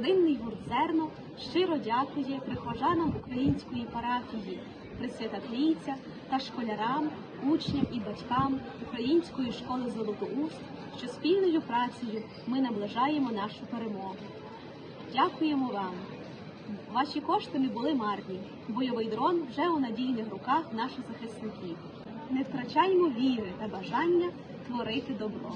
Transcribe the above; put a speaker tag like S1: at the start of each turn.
S1: Родинний гурт зерно щиро дякує прихожанам української парафії Пресвята Трійця та школярам, учням і батькам української школи Золотоуст, що спільною працею ми наближаємо нашу перемогу. Дякуємо вам. Ваші кошти не були марні. Бойовий дрон вже у надійних руках наших захисників. Не втрачаймо віри та бажання творити добро.